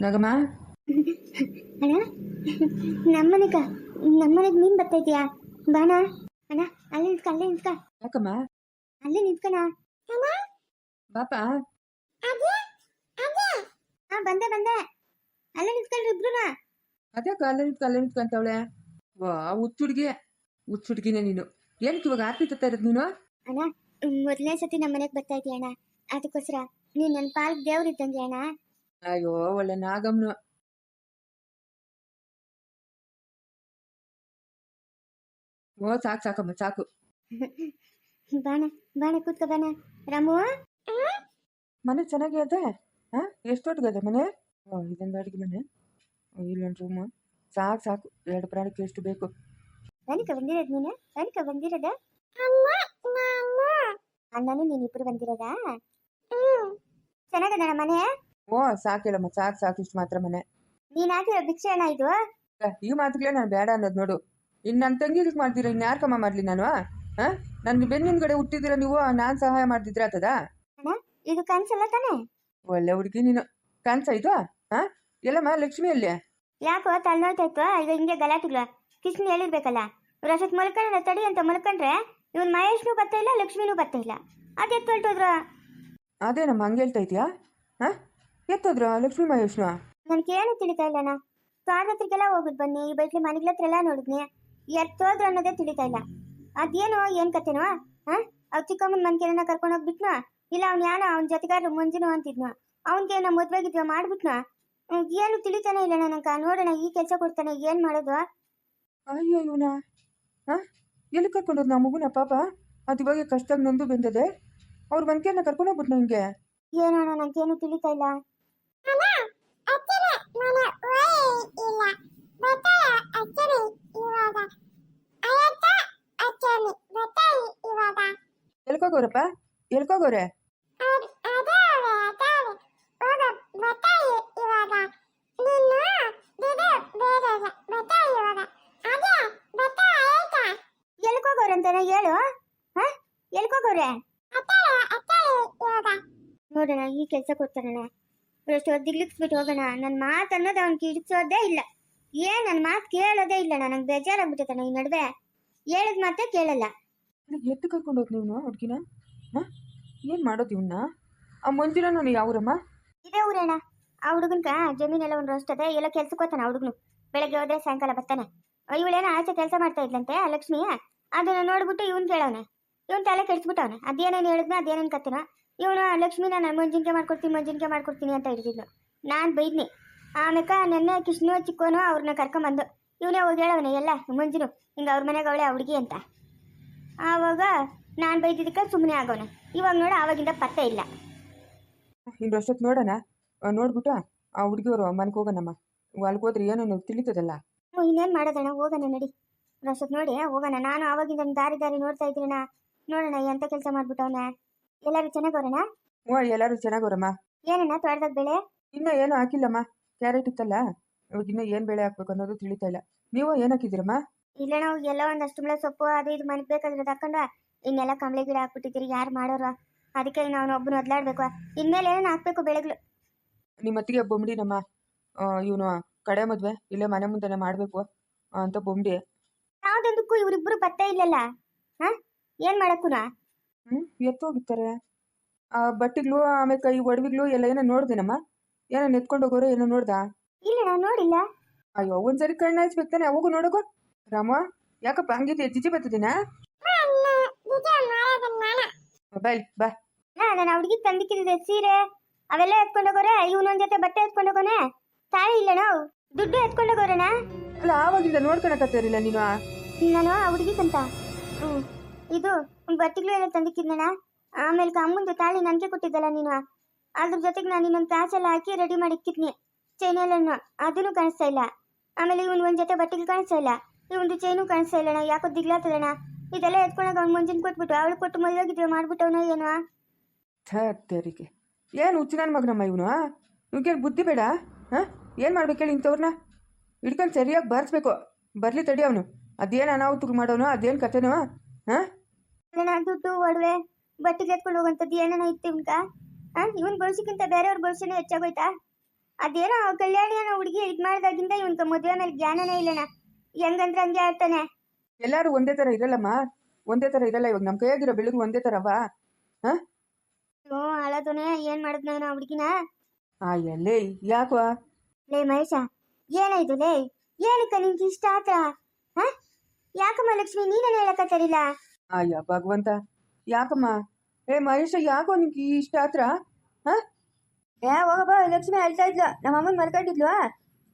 ನಗಮ್ಮ ಅಣ್ಣ ನಮ್ಮನೆಗ ನಮ್ಮನೆಗೆ ನೀನು ಬರ್ತಾ ಇದೀಯಾ ಬಾಣ ಅಣ್ಣ ಅಲ್ಲೇ ನಿಂತ್ಕ ಅಲ್ಲೇ ನಿಂತ್ಕ. ಯಾಕಮ್ಮ? ಅಲ್ಲೇ ನಿಂತ್ಕಣ ಬಾಪ ಹಾ ಬಂದೆ ಬಂದೆ. ಅಲ್ಲೇ ನಿಂತ್ಕೊಂಡ್ರಿ ಇಬ್ರುನ ಅದೇ ಅಲ್ಲೇ ನಿಂತ್ಕ ಅಲ್ಲೇ ನಿಂತ್ಕೊಂತವಳೆ ವಾ ಹುಚ್ಚುಡ್ಗಿ. ಹುಚ್ಚುಡ್ಗಿನೇ ನೀನು. ಏನಕ್ಕೆ ಇವಾಗ ಆರ್ತಿ ತತ್ತಾ ಇರೋದು ನೀನು? ಅಣ್ಣ ಮೊದಲನೇ ಸತಿ ನಮ್ಮ ಮನೆಗೆ ಬರ್ತಾ ಇದೀಯ ಅಣ್ಣ? ಅದಕ್ಕೋಸ್ಕರ ನೀನು ನನ್ನ ಪಾಲ್ಗೆ ದೇವ್ರು ಇದ್ದಂಗೆ ಅಣ್ಣ. ಅಯ್ಯೋ ಒಳ್ಳೆ ನಾಗಮ್ನು. ಓ ಸಾಕು ಸಾಕಮ್ಮ ಸಾಕು. ಬಾಣ ಬಾಣ ಕೂತ್ಕ ಬಾಣ. ರಾಮು? ಮನೆ ಚೆನ್ನಾಗಿ ಹಾ ಎಷ್ಟು ಎಷ್ಟೊಟ್ಟಿಗದೆ ಮನೆ? ಓ ಇದೊಂದು ಅಡುಗೆ ಮನೆ. ಇಲ್ಲೊಂದು ರೂಮು. ಸಾಕು ಸಾಕು ಎರಡು ಪ್ರಾಣಕ್ಕೆ ಎಷ್ಟು ಬೇಕು. ನನಕ ಬಂದಿರೋದು ನೀನು? ನನಕ ಬಂದಿರೋದ? ಅಣ್ಣನು ನೀನ್ ಇಬ್ರು ಬಂದಿರದ ಚೆನ್ನಾಗದ ಮನೆ? ಓ ಸಾಕಿಲ್ಲಮ್ಮ ಸಾಕು ಸಾಕು ಇಷ್ಟು ಮಾತ್ರ ಮನೆ. ನೀನ್ ಹಾಕಿರೋ ಭಿಕ್ಷೆ ಅಣ್ಣ ಇದು? ಈ ಮಾತುಗಳೇ ನಾನು ಬೇಡ ಅನ್ನೋದು ನೋಡು. ಇನ್ನು ನನ್ನ ತಂಗಿಗೆ ಮಾಡ್ತೀರಾ? ಇನ್ನು ಯಾರಕಮ್ಮ ಮಾಡಲಿ ನಾನು ಹಾಂ ನನ್ನ ಬೆನ್ನಿನ ಹುಟ್ಟಿದಿರ ನೀವು ನಾನು ಸಹಾಯ ಮಾಡ್ತಿದ್ರೆ ಆತದ? ಅಣ್ಣ ಇದು ಕನ್ಸಲ್ಲ ತಾನೆ? ಒಳ್ಳೆ ಹುಡುಗಿ ನೀನು. ಕನ್ಸ ಇದು ಹಾಂ ಎಲ್ಲಮ್ಮ ಲಕ್ಷ್ಮಿ ಅಲ್ಲಿ ಯಾಕೋ ತಲೆನೋಯ್ತಾ ಈಗ ಹಿಂಗೆ ಗಲಾಟೆಗಳು. ಕೃಷ್ಣ ಹೇಳಿರ್ಬೇಕಲ್ಲ ಅಷ್ಟೊತ್ತು ಮಲ್ಕೊಂಡ್ರೆ ತಡಿ ಅಂತ ಮಲ್ಕೊಂಡ್ರೆ ಇವನ್ ಮಹೇಶ್ನು ಬರ್ತಾ ಇಲ್ಲ ಲಕ್ಷ್ಮಿನೂ ಬರ್ತಾ ಇಲ್ಲ. ಅದೇ ತೊಳ್ಟೋದ್ರು? ಅದೇನಮ್ಮ ಹಂಗೆ ಹೇಳ್ತಾ ಇದೆಯಾ ಹಾಂ ಎತ್ತೋದ್ರು? ಲಕ್ಷ್ಮೀ ಮಹೇಶ್ನು ಕೇಳಿ ತಿಳಿತಾ ಇಲ್ಲಣ್ಣ. ಸ್ವಾಗತಿಗೆಲ್ಲ ಹತ್ರಕ್ಕೆಲ್ಲ ಹೋಗುದ್ ಬನ್ನಿ ಈ ಬೈಕ್ಲಿ ಮನೆಗಳ ಹತ್ರ ಎಲ್ಲ ನೋಡಿದ್ನಿ. ಎತ್ತೋದ್ರು ಅನ್ನೋದೇ ತಿಳಿತಾ ಇಲ್ಲ. ಅದೇನೋ ಏನ್ ಕತೆನೋ? ಹ? ಅವ್ ಚಿಕ್ಕಮ್ಮನ ಮನ್ಕೆನ ಕರ್ಕೊಂಡು ಹೋಗ್ಬಿಟ್ನ? ಇಲ್ಲ ಅವ್ನ ಯಾನ? ಅವ್ನ ಜೊತೆಗಾರ ಮುಂಜಾನು ಅಂತಿದ್ನು? ಅವನ್ಗೆ ನಮ್ಮ ಮದ್ವೆಗಿದ್ವ ಮಾಡ್ಬಿಟ್ನೋ? ಏನು ತಿಳಿತಾನೆ ಇಲ್ಲ ನನಕ ನೋಡೋಣ ಈ ಕೆಲಸ ಕೊಡ್ತಾನೆ ಏನ್ ಮಾಡೋದು? ಅಯ್ಯೋ ಇವನ ಹಾಂ? ಎಲ್ಲಿ ಕರ್ಕೊಂಡೋದು ನಮ್ಮ ಮಗುನ ಪಾಪ? ಅದು ಇವಾಗ ಕಷ್ಟ ನೊಂದು ಬೆಂದದೆ. ಅವ್ರ ಮನ್ಕೆನ ಕರ್ಕೊಂಡು ಹೋಗ್ಬಿಟ್ಟು ನನಗೆ ಏನೋಣ ನನ್ಗೇನು ತಿಳಿತಾ ಇಲ್ಲ. ಎಲ್ಕೋಗೋರಪ್ಪ ಎಲ್ಕೋಗೋರೆ ಎಲ್ಕೋಗೋರಂತಾನೆ ಹೇಳು ಹಾ? ಎಲ್ಕೋಗೋರೆ ನೋಡೋಣ ಈ ಕೆಲಸ ಕೊಡ್ತಾರಣ್ಣ ಅಷ್ಟು ದಿಗ್ಲಿಕ್ಸ್ಬಿಟ್ಟು ಹೋಗೋಣ. ನನ್ನ ಮಾತು ಅನ್ನೋದು ಅವ್ನು ಕಿಡಿಸೋದೇ ಇಲ್ಲ. ಏನ್ ನನ್ನ ಮಾತು ಕೇಳೋದೇ ಇಲ್ಲ. ನನಗೆ ಬೇಜಾರಾಗ್ಬಿಟ್ಟೈತಣ್ಣ ಈ ನಡುವೆ. ಹೇಳಿದ ಮಾತೇ ಕೇಳಲ್ಲ. ಎತ್ತು ಕರ್ಕೊಂಡು ಹೋದ್ ನೀವು ಹುಡುಗಿನ? ಏನು ಮಾಡೋದು ಇವನ್ನ ಆ ಮಂಜುನ ನಾನು ಯಾವ್ರಮ್ಮ ಇದೇ ಊರಣ್ಣ ಆ ಹುಡುಗನ್ಕ ಜಮೀನೆಲ್ಲ ಒಂದು ಅಷ್ಟದೆ ಎಲ್ಲ ಕೆಲ್ಸಕ್ಕೆ ಹೋಗ್ತಾನೆ ಆ ಹುಡುಗನು. ಬೆಳಗ್ಗೆ ಹೋದ್ರೆ ಸಾಯಂಕಾಲ ಬರ್ತಾನೆ. ಇವಳೇನ ಆಚೆ ಕೆಲಸ ಮಾಡ್ತಾ ಇದ್ಲಂತೆ, ಆ ಲಕ್ಷ್ಮಿ ಅದನ್ನ ನೋಡ್ಬಿಟ್ಟು ಇವನ್ ಕೇಳವನೆ. ಇವನ್ ತಲೆ ಕೆಡ್ಸ್ಬಿಟ್ಟವನೆ. ಅದೇನೇನು ಹೇಳಿದ್ನ, ಅದೇನೇನು ಕತ್ತಿನ. ಇವನು ಲಕ್ಷ್ಮಿನ ನಾನು ಮಂಜಿನ್ಕೆ ಮಾಡ್ಕೊಡ್ತೀನಿ ಮಂಜಿನ್ಕೆ ಮಾಡ್ಕೊಡ್ತೀನಿ ಅಂತ ಹಿಡಿದಿದ್ಲು ನಾನು ಬೈದ್ನಿ. ಆಮೇಕ ನೆನ್ನೆ ಕೃಷ್ಣ ಚಿಕ್ಕೋನು ಅವ್ರನ್ನ ಕರ್ಕೊಂಬಂದು. ಇವನೇ ಹೋಗಿ ಹೇಳವನೆ, ಎಲ್ಲ, ಮಂಜುನು, ಹಿಂಗೆ ಅವ್ರ ಮನೆಗೆ ಅವಳೆ ಹುಡುಗಿ ಅಂತ. ಆವಾಗ ನಾನು ಬೈದಿದ್ದಕ್ಕೆ ಸುಮ್ಮನೆ ಆಗೋಣ. ಇವಾಗ ನೋಡ ಆವಾಗಿಂದ ಪತ್ತೆ ಇಲ್ಲ. ಇನ್ನು ಅಷ್ಟೊತ್ತು ನೋಡೋಣ. ನೋಡ್ಬಿಟ್ಟು ಆ ಹುಡುಗಿಯವರು ಮನೆಗೆ ಹೋಗೋಣಮ್ಮ. ಅಲ್ಲಿಗೆ ಹೋದ್ರೆ ಏನೋ ತಿಳಿತದಲ್ಲ? ಹ್ಞೂ ಇನ್ನೇನು ಮಾಡೋದಣ್ಣ? ಹೋಗೋಣ ನಡಿ. ಅಷ್ಟೊತ್ತು ನೋಡಿ ಹೋಗೋಣ. ನಾನು ಆವಾಗಿಂದ ದಾರಿ ದಾರಿ ನೋಡ್ತಾ ಇದ್ದೀನಣ್ಣ. ನೋಡೋಣ ಎಂತ ಕೆಲಸ ಮಾಡ್ಬಿಟ್ಟವನ ಎಲ್ಲರೂ ಚೆನ್ನಾಗವ್ರಣ್ಣ ಹ್ಞೂ ಎಲ್ಲರೂ ಚೆನ್ನಾಗವ್ರಮ್ಮ ಏನಣ್ಣ ತೋಟದಾಗ ಬೆಳೆ? ಇನ್ನೂ ಏನೂ ಹಾಕಿಲ್ಲಮ್ಮ. ಕ್ಯಾರೆಟ್ ಇತ್ತಲ್ಲ ಇವಾಗ ಇನ್ನೂ ಏನು ಬೆಳೆ ಹಾಕ್ಬೇಕು ಅನ್ನೋದು ತಿಳಿತಾ ಇಲ್ಲ. ನೀವು ಏನು ಹಾಕಿದ್ದೀರಮ್ಮ? ಇಲ್ಲ ನಾವು ಎಲ್ಲ ಒಂದಷ್ಟು ಮಳೆ ಸೊಪ್ಪು ಅದು ಇದು ಮನೆಗೆ ಬೇಕಾದ್ರೆ ತಕೊಂಡು ಇನ್ನೆಲ್ಲ ಕಂಬಳಿ ಗಿಡ ಹಾಕ್ಬಿಟ್ಟಿದ್ದೀರಿ ಯಾರು ಮಾಡೋರು? ಅದಕ್ಕೆ ನಾವು ಒಬ್ಬನ ಒದ್ಲಾಡ್ಬೇಕು ಇನ್ಮೇಲೆ ಏನೇನು ಹಾಕ್ಬೇಕು ಬೆಳೆಗಳು? ನಿಮ್ಮ ಅತ್ತಿಗೆ ಬೊಂಬಡಿನಮ್ಮ ಇವನು ಕಡೆ ಮದುವೆ ಇಲ್ಲೇ ಮನೆ ಮುಂದೆನೆ ಮಾಡಬೇಕು ಅಂತ ಬೊಂಬಡಿ. ಯಾವ್ದೊಂದಕ್ಕೂ ಇವರಿಬ್ಬರು ಪತ್ತೆ ಇಲ್ಲಲ್ಲ? ಹಾ? ಏನ್ ಮಾಡಕ್ಕೂನಾ? ಹ್ಞೂ ಎತ್ತೋಗಿರ್ತಾರೆ ಆ ಬಟ್ಟೆಗಳು ಆಮೇಲೆ ಕೈ ಒಡವೆಗಳು ಎಲ್ಲ ಏನೋ ನೋಡ್ದೇನಮ್ಮ ಏನೋ ನೆತ್ಕೊಂಡು ಹೋಗೋರು ಏನೋ ನೋಡ್ದಾ? ಇಲ್ಲಣ್ಣ ನೋಡಿಲ್ಲ. ಅಯ್ಯೋ ಒಂದ್ಸರಿ ಕಣ್ಣು ಹಚ್ಬೇಕು ತಾನೆ ಅವಾಗೂ ರಾಮ ಯಾಕಪ್ಪ ಹಂಗಿದ್ಯಾ ಜಿಜಿ ಬರ್ತದಿನಾ? ಬಾ. ಇಲ್ಲಿ, ಬಾ ನಾನು ಹುಡುಗಿ ತಂದಿಕ್ಕಿದೆ ಸೀರೆ. ಅವೆಲ್ಲ ಎತ್ಕೊಂಡೋಗೋರೆ ಇವನೊಂದ್ ಜೊತೆ ಬಟ್ಟೆ ಎತ್ಕೊಂಡೋಗೋನೆ ತಾಳಿ ಇಲ್ಲ ನಾವು. ದುಡ್ಡು ಎತ್ಕೊಂಡೋಗೋರಣ್ಣ ಅಲ್ಲ ಆವಾಗಿಂದ ನೋಡ್ಕೊಳಕತ್ತೀರಿಲ್ಲ ನೀನು. ನಾನು ಆ ಹುಡುಗಿಗಂತ. ಇದು ಬಟ್ಟೆಗಳು ಎಲ್ಲ ತಂದಿಕ್ಕಿದ್ನಣ್ಣ ಆಮೇಲೆ ಅಮ್ಮಂದು ತಾಳಿ ನನಗೆ ಕೊಟ್ಟಿದ್ದಲ್ಲ ನೀನು. ಅದ್ರ ಜೊತೆಗೆ ನಾನು ಇನ್ನೊಂದು ಕಾಸೆಲ್ಲ ಹಾಕಿ ರೆಡಿ ಮಾಡಿ ಇಕ್ಕಿದ್ನಿ. ಚೈನೆಲ್ಲನ್ನು ಅದನ್ನು ಕಾಣಿಸ್ತಾ ಇಲ್ಲ. ಆಮೇಲೆ ಇವನ್ ಒಂದ್ ಜೊತೆ ಬಟ್ಟೆಗಳು ಕಾಣಿಸ್ತಾ ಇಲ್ಲ. ಇವಂದು ಚೈನು ಕಾಣಿಸ್ತಾ ಇಲ್ಲಣ್ಣ ಯಾಕೋ ದಿಗ್ಲಾತದಣ್ಣ ಇದೆಲ್ಲ ಎತ್ಕೊಂಡಾಗ ಅವ್ನು ಮುಂಜಿನ ಕೊಟ್ಬಿಟ್ಟು ಅವಳು ಕೊಟ್ಟು ಮದುವೆಗಿದ್ವಿ ಮಾಡ್ಬಿಟ್ಟವನ ಏನೋ. ತೆರಿಗೆ. ಏನು ಹುಚ್ಚಿನ ಮಗನಮ್ಮ ಇವನು ಇವ್ಗೇನು ಬುದ್ಧಿ ಬೇಡ ಹಾಂ ಏನು ಮಾಡ್ಬೇಕು ಹೇಳಿ ಇಂಥವ್ರನ್ನ? ಹಿಡ್ಕೊಂಡು ಸರಿಯಾಗಿ ಬಾರಿಸ್ಬೇಕು. ಬರ್ಲಿ ತಡಿ ಅವನು. ಅದೇನು ಅನಾಹುತ ಮಾಡೋನು ಅದೇನು ಕಥೆನೋ ಹಾಂ ದುಡ್ಡು ಒಡವೆ. ಬಟ್ಟೆಗೆ ಎತ್ಕೊಂಡು ಹೋಗುವಂಥದ್ದು ಏನನ ಇತ್ತು ಇವ್ನ್ಕ ಆ? ಇವನ್ ಭವಿಷ್ಯಕ್ಕಿಂತ ಬೇರೆಯವ್ರ ಭವಿಷ್ಯನೇ ಹೆಚ್ಚಾಗೋಯ್ತಾ? ಅದೇನೋ ಕಲ್ಯಾಣಿ ಅನ್ನೋ ಹುಡುಗಿ ಇದು ಮಾಡಿದಾಗಿಂದ ಇವನ್ಕ ಮದುವೆ ಮೇಲೆ ಜ್ಞಾನನೇ ಇಲ್ಲಣ್ಣ. ಹೆಂಗಂದ್ರೆ ಹಂಗೆ ಆಡ್ತಾನೆ ಎಲ್ಲರೂ ಒಂದೇ ಥರ ಇರಲ್ಲಮ್ಮ. ಒಂದೇ ಥರ ಇರಲ್ಲ ಇವಾಗ ನಮ್ಮ ಕೈಯಾಗಿರೋ ಬೆಳಗು ಒಂದೇ ಥರವಾ ಹಾಂ? ಹ್ಞೂ ಅಳದೋನೆ ಏನ್ ಮಾಡಿದ್ನ ಆ ಹುಡುಗಿನ? ಅಯ್ಯಲ್ಲೇ ಯಾಕೋ ಲೇ ಮಹೇಶ ಏನಾಯ್ತು ಲೇ? ಏನಕ್ಕ ನಿನ್ಗೆ ಇಷ್ಟ ಆತ? ಹ? ಯಾಕಮ್ಮ ಲಕ್ಷ್ಮಿ ನೀನೇನು ಹೇಳಕತ್ತಾರಿಲ್ಲ ಅಯ್ಯ ಭಗವಂತ ಯಾಕಮ್ಮ? ಏ ಮಹೇಶ ಯಾಕೋ ನಿಂಗೆ ಇಷ್ಟ ಆತ್ರ? ಹಾಂ? ಏ ಹೋಗಪ್ಪ ಲಕ್ಷ್ಮಿ ಹೇಳ್ತಾ ಇದ್ಲು. ನಮ್ಮ ಅಮ್ಮನ ಮಲ್ಕೊಂಡಿದ್ಲು.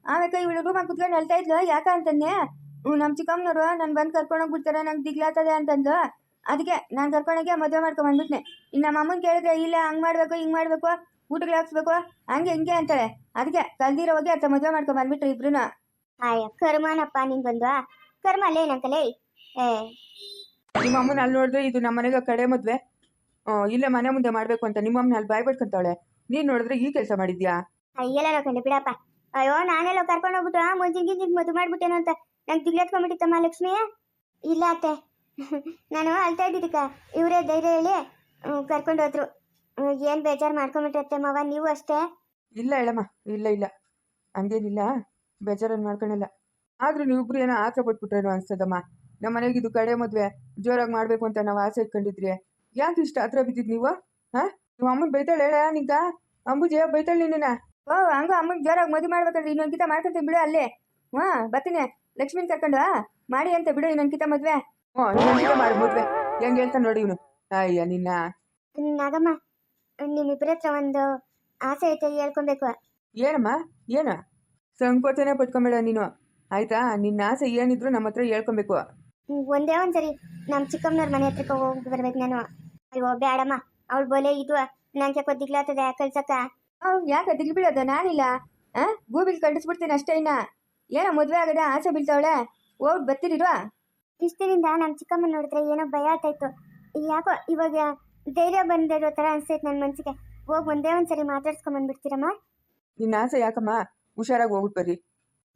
ಆಮೇಲೆ ಇವಳು ರೂಮ್ ಕುತ್ಕೊಂಡು ಅಳ್ತಾ ಇದ್ಲು ಯಾಕ ಅಂತಂದೆ? ನಮ್ಮ ಚಿಕ್ಕಮ್ಮನವರು ನಾನು ಬಂದು ಕರ್ಕೊಂಡೋಗ್ಬಿಡ್ತಾರೆ ನಂಗೆ ದಿಗ್ಲಾತದೆ ಅಂತಂದು ಅದಕ್ಕೆ ನಾನು ಕರ್ಕೊಂಡೋಗಿ ಮದುವೆ ಮಾಡ್ಕೊಂಡ್ ಬಂದ್ಬಿಟ್ನೆ. ಇನ್ನು ನಮ್ಮ ಅಮ್ಮನ ಕೇಳಿದ್ರೆ ಇಲ್ಲ ಹಂಗೆ ಮಾಡ್ಬೇಕು ಹಿಂಗೆ ಮಾಡ್ಬೇಕು ಊಟಗಳು ಹಾಕ್ಸ್ಬೇಕು ಹಂಗೆ ಹಿಂಗೆ ಅಂತಾಳೆ. ಅದಕ್ಕೆ ಕಲ್ದಿರೋ ಹೋಗಿ ಅತ್ತ ಮದುವೆ ಮಾಡ್ಕೊಂಡ್ ಬಂದ್ಬಿಟ್ರು ಇಬ್ರು ಆಯ ಕರ್ಮನಪ್ಪ ನಿನ್ ಬಂದ್ವಾ? ಕರ್ಮ ಅಲ್ಲೇ ಏ. ನಿಮ್ಮ ಅಮ್ಮನ ಅಲ್ಲಿ ನೋಡಿದ್ರೆ ಇದು ನಮ್ಮ ಮನೆಗೆ ಕಡೆ ಮದುವೆ. ಇಲ್ಲೇ ಮನೆ ಮುಂದೆ ಮಾಡಬೇಕು ಅಂತ ನಿಮ್ಮ ಅಮ್ಮನ ಅಲ್ಲಿ ಬಾಯ್ ನೀನ್ ನೀನು ನೋಡಿದ್ರೆ ಈ ಕೆಲಸ ಮಾಡಿದ್ಯಾ? ಅಯ್ಯಲ್ಲ ನೋಡ್ಕೊಂಡೆ ಬಿಡಪ್ಪ. ಅಯ್ಯೋ, ನಾನೆಲ್ಲ ಕರ್ಕೊಂಡು ಹೋಗ್ಬಿಟ್ಟು ಮುಂಜಿನ ಗಿಂಜಿನ ಮದುವೆ ಮಾಡ್ಬಿಟ್ಟೇನೋ ಅಂತ. ನಂಗೆ ದಿಗ್ಲೆತ್ಕೊಂಡ್ಬಿಟ್ಟಿತ್ತಮ್ಮ ಲಕ್ಷ್ಮಿ ಇಲ್ಲ ಅತ್ತೆ. ನಾನು ಅಳ್ತಾ ಇದ್ದಿದ್ದಕ್ಕ. ಇವರೇ ಧೈರ್ಯ ಹೇಳಿ ಕರ್ಕೊಂಡು ಹೋದ್ರು. ಏನು ಬೇಜಾರು ಮಾಡ್ಕೊಂಬಿಟ್ಟಿರತ್ತೆ ಮವ, ನೀವು ಅಷ್ಟೇ? ಇಲ್ಲ ಹೇಳಮ್ಮ, ಇಲ್ಲ ಇಲ್ಲ. ಹಂಗೇನಿಲ್ಲ ಬೇಜಾರನ್ನು ಮಾಡ್ಕೊಳಲ್ಲ ಆದ್ರೂ ಇಬ್ರು ಏನೋ ಆಸೆ ಪಟ್ಬಿಟ್ರೇನೋ ಅನ್ಸ್ತದಮ್ಮ. ನಮ್ಮ ಮನೆಗೆ ಇದು ಕಡೆ ಮದುವೆ, ಜೋರಾಗಿ ಮಾಡಬೇಕು ಅಂತ ನಾವು ಆಸೆ ಇಟ್ಕೊಂಡಿದ್ರಿ. ಯಾಕೆ ಇಷ್ಟ ಹತ್ರ ಬಿದ್ದಿದ್ ನೀವು, ಹಾ? ನಿಮ್ಮ ಅಮ್ಮನ ಬೈತಾಳೆ ಹೇಳ ನಿಂಗ? ಅಂಬುಜೆ, ಬೈತಾಳೆ ನಿನ್ನ ಓ ಹಂಗ ಅಮ್ಮನ ಜೋರಾಗಿ ಮದುವೆ ಮಾಡ್ಬೇಕಂದ್ರೆ ಇನ್ನೊಂದ್ಕಿತ ಮಾಡ್ಕೊಂತೀನಿ ಬಿಡು ಅಲ್ಲೇ. ಹಾ ಬರ್ತೀನಿ. ಲಕ್ಷ್ಮಿನ ಕರ್ಕೊಂಡು ಮಾಡಿ ಅಂತ ಬಿಡು ಇನ್ನೊಂದ್ಕಿತ ಮದುವೆ. ಹ್ಞೂ ನೀನು ಮಾಡಿ ಮದುವೆ. ಹೆಂಗೆ ಹೇಳ್ತಾನೆ ನೋಡಿ ಇವನು. ಅಯ್ಯ ನಿನ್ನ. ನಾಗಮ್ಮ ನಿಮ್ಮಿಬ್ಬರ ಹತ್ರ ಒಂದು ಆಸೆ ಐತೆ ಹೇಳ್ಕೊಬೇಕು. ಏನಮ್ಮ? ಏನ? ಸಂಕೋಚನೆ ಪಟ್ಕೊಂಬೇಡ ನೀನು. ಆಯ್ತಾ? ನಿನ್ನ ಆಸೆ ಏನಿದ್ರು ನಮ್ಮ ಹತ್ರ ಹೇಳ್ಕೊಬೇಕು. ಒಂದೇ ಒಂದ್ಸರಿ ನಮ್ಮ ಚಿಕ್ಕಮ್ಮನವ್ರ ಮನೆ ಹತ್ರಕ್ಕೆ ಹೋಗಿ ಬರ್ಬೇಕು ನಾನು. ಅಯ್ಯೋ ಬೇಡಮ್ಮ ಅವಳು ಬೋಲೆ ಇದು. ನಂಗೆ ಕೊದ್ದಿಗ್ಲಾತದೆ ಕಳ್ಸಕ್ಕ ಯಾಕೆ ದಿಗ್ಲು ಬಿಡೋದು ನಾನಿಲ್ಲ. ಆ? ಗೂಬಿಲ್ ಕಳಿಸ್ಬಿಡ್ತೀನಿ ಅಷ್ಟೇ ಇನ್ನ. ಏನೋ ಮದುವೆ ಆಗದೆ ಆಸೆ ಬೀಳ್ತಾವಳೆ. ಹೋಗಿ ಬರ್ತೀರಿರುವ ಇಷ್ಟರಿಂದ ನಮ್ಮ ಚಿಕ್ಕಮ್ಮನ ನೋಡಿದ್ರೆ ಏನೋ ಭಯ ಆಗ್ತಾಯಿತ್ತು. ಯಾಕೋ ಇವಾಗ ಧೈರ್ಯ ಬಂದಿರೋ ಥರ ಅನ್ಸೈತ್ ನನ್ನ ಮನ್ಸಿಗೆ. ಹೋಗಿ ಒಂದೇ ಒಂದ್ಸರಿ ಮಾತಾಡ್ಸ್ಕೊಂಡ್ ಬಂದ್ಬಿಡ್ತೀರಮ್ಮ? ನಿನ್ನ ಆಸೆ ಯಾಕಮ್ಮ? ಹುಷಾರಾಗಿ ಹೋಗ್ಬಿಟ್ಟು ಬರ್ರಿ.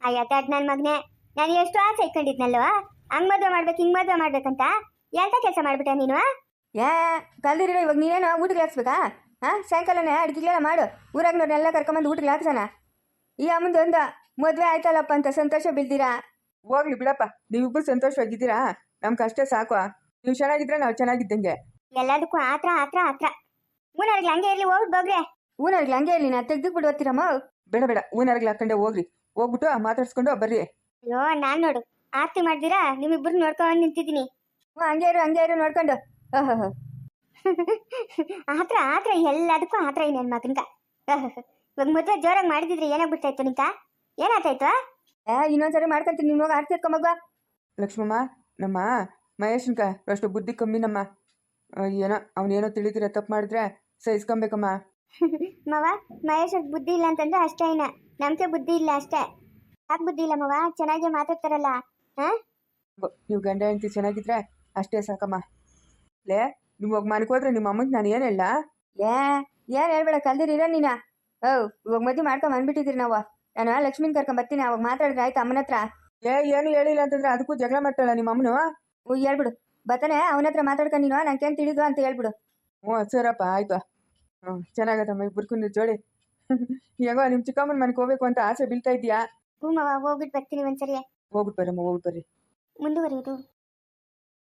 ಅಯ್ಯ ದಡ್ ನನ್ನ ಮಗನೇ. ನಾನು ಎಷ್ಟು ಆಸೆ ಇಟ್ಕೊಂಡಿದ್ನಲ್ವ? ಹಂಗ್ ಮದುವೆ ಮಾಡ್ಬೇಕು ಹಿಂಗ್ ಮದುವೆ ಮಾಡ್ಬೇಕಂತ. ಎಂತ ಕೆಲಸ ಮಾಡ್ಬಿಟ್ಟ ನೀನು? ಏ ಕಲ್ದಿರೋ ಇವಾಗ ನೀನೇನು ಊಟಕ್ಕೆ ಹಾಕ್ಸ್ಬೇಕಾ? ಹಾ ಸಾಯಂಕಾಲನೇ ಅಡ್ಗೆಲ್ಲ ಮಾಡು. ಊರಾಗ್ನವ್ರನ್ನೆಲ್ಲ ಕರ್ಕೊಂಬಂದು ಊಟಕ್ಕೆ ಹಾಕ್ಸೋಣ. ಈ ಅಮ್ಮಂದು ಒಂದು ಮದುವೆ ಆಯ್ತಲ್ಲಪ್ಪ ಅಂತ ಸಂತೋಷ ಬೀಳ್ತೀರಾ ಹೋಗ್ಲಿ ಬಿಡಪ್ಪ. ನೀವಿಬ್ಬರು ಸಂತೋಷವಾಗಿದ್ದೀರಾ? ನಮ್ಗೆ ಕಷ್ಟ ಸಾಕು. ನೀವು ಚೆನ್ನಾಗಿದ್ರೆ ನಾವು ಚೆನ್ನಾಗಿದ್ದಂಗೆ. ಎಲ್ಲದಕ್ಕೂ ಆತ್ರ ಆತ್ರ ಆತ್ರ. ಊನರ್ಗೆ ಹಂಗೆ ಇರ್ಲಿ ಹೋಗ್ಬಿಟ್ಟು ಹೋಗ್ರೆ ಊನರ್ಗೆ ಹಂಗೆ ಇರ್ಲಿ ನಾ ತೆಗ್ದು ಬಿಡು ಬರ್ತೀರಮ್ಮ ಬೇಡ ಬೇಡ. ಊನರ್ಗ್ ಹಾಕೊಂಡೆ ಹೋಗ್ರಿ ಹೋಗ್ಬಿಟ್ಟು ಮಾತಾಡ್ಸ್ಕೊಂಡು ಬರ್ರಿ. ಅಯ್ಯೋ ನಾನ್ ನೋಡು. ಆರ್ತಿ ಮಾಡ್ದಿರಾ? ನಿಮ್ಮಿಬ್ರು ನೋಡ್ಕೊಂಡು ನಿಂತಿದ್ದೀನಿ. ಹ್ಞೂ ಹಂಗೆ ಇರು ಹಂಗೆ ಇರು ನೋಡ್ಕೊಂಡು. ಓಹೋ ಆತ್ರ ಆತ್ರ ಎಲ್ಲದಕ್ಕೂ ಆತ್ರ ಈ ನನ್ನ ಇವಾಗ ಮದುವೆ ಜೋರಾಗಿ ಮಾಡಿದಿದ್ರೆ ಏನಾಗ್ಬಿಡ್ತಾಯ್ತು ನಿಂಕ? ಏನಾಗ್ತಾಯ್ತು? ಏ ಇನ್ನೊಂದ್ಸರಿ ಮಾಡ್ಕೊಂತೀನಿ ನೀನು ಹೋಗಿ ಆರ್ತಿ ಎತ್ಕೊಂಬಗ ಲಕ್ಷ್ಮಮ್ಮ ನಮ್ಮ ಮಹೇಶನ್ಕ ಅಷ್ಟು ಬುದ್ಧಿ ಕಮ್ಮಿ ನಮ್ಮ. ಆ, ಏನೋ ಅವನೇನೋ ತಿಳಿದಿರ ತಪ್ಪು ಮಾಡಿದ್ರೆ ಸಹಿಸ್ಕೊಬೇಕಮ್ಮ. ಮವ ಮಹೇಶ್ ಬುದ್ಧಿ ಇಲ್ಲ ಅಂತಂದ್ರೆ ಅಷ್ಟೇ ಇನ್ನ. ನಮ್ಗೆ ಬುದ್ಧಿ ಇಲ್ಲ ಅಷ್ಟೇ. ಯಾಕೆ ಬುದ್ಧಿ ಇಲ್ಲ ಮವ? ಚೆನ್ನಾಗಿ ಮಾತಾಡ್ತಾರಲ್ಲ ಹಾ? ನೀವು ಗಂಡ ಹೆಂಡತಿ ಚೆನ್ನಾಗಿದ್ರೆ ಅಷ್ಟೇ ಸಾಕಮ್ಮ. ಲೇ ನೀವು ಹೋಗಿ ಮನೆಗೆ ಹೋದ್ರೆ ನಿಮ್ಮ ಅಮ್ಮಂಗೆ ನಾನು ಏನು ಹೇಳ ಏ ಏನ್ ಹೇಳ್ಬೇಡ ಕಲ್ದಿರ ನೀನ? ಓ ಇವಾಗ ಮದುವೆ ಮಾಡ್ಕೊಂಡ್ ಬಂದ್ಬಿಟ್ಟಿದ್ರಿ ನಾವು. ನಾನು ಲಕ್ಷ್ಮಿನ ಕರ್ಕೊಂಡ್ ಬರ್ತೀನಿ ಅವಾಗ ಮಾತಾಡಿದ್ರೆ ಆಯ್ತು ಅಮ್ಮನ ಹತ್ರ? ಏ ಏನು ಹೇಳಿಲ್ಲ ಅಂತಂದ್ರೆ ಅದಕ್ಕೂ ಜಗಳ ಮಾಡ್ತಾಳ ನಿಮ್ಮ ಅಮ್ಮನು? ಓ ಹೇಳ್ಬಿಡು. ಬತ್ತಾನೆ ಅವನ ಹತ್ರ ಮಾತಾಡ್ಕೊಂಡು ನೀನು ನಂಗೇನು ತಿಳಿದು ಅಂತ ಹೇಳ್ಬಿಡು. ಹ್ಞೂ ಸರಪ್ಪ ಆಯ್ತು. ಹ್ಞೂ ಚೆನ್ನಾಗತ್ತಮ್ಮ ಇಬ್ಬರು ಜೋಡಿ. ಹೇಗೋ ನಿಮ್ಮ ಚಿಕ್ಕಮ್ಮನ ಮನೆಗೆ ಹೋಗ್ಬೇಕು ಅಂತ ಆಸೆ ಬೀಳ್ತಾ ಇದ್ಯಾ ಹ್ಞೂ ಅವಾಗ ಹೋಗ್ಬಿಟ್ಟು ಬರ್ತೀನಿ ಒಂದ್ಸರಿ ಹೋಗ್ಬಿಟ್ಟು ಬರಮ್ಮ ಹೋಗ್ಬಿಟ್ಟು ಬರ್ರಿ. ಮುಂದುವರಿಯೋದು.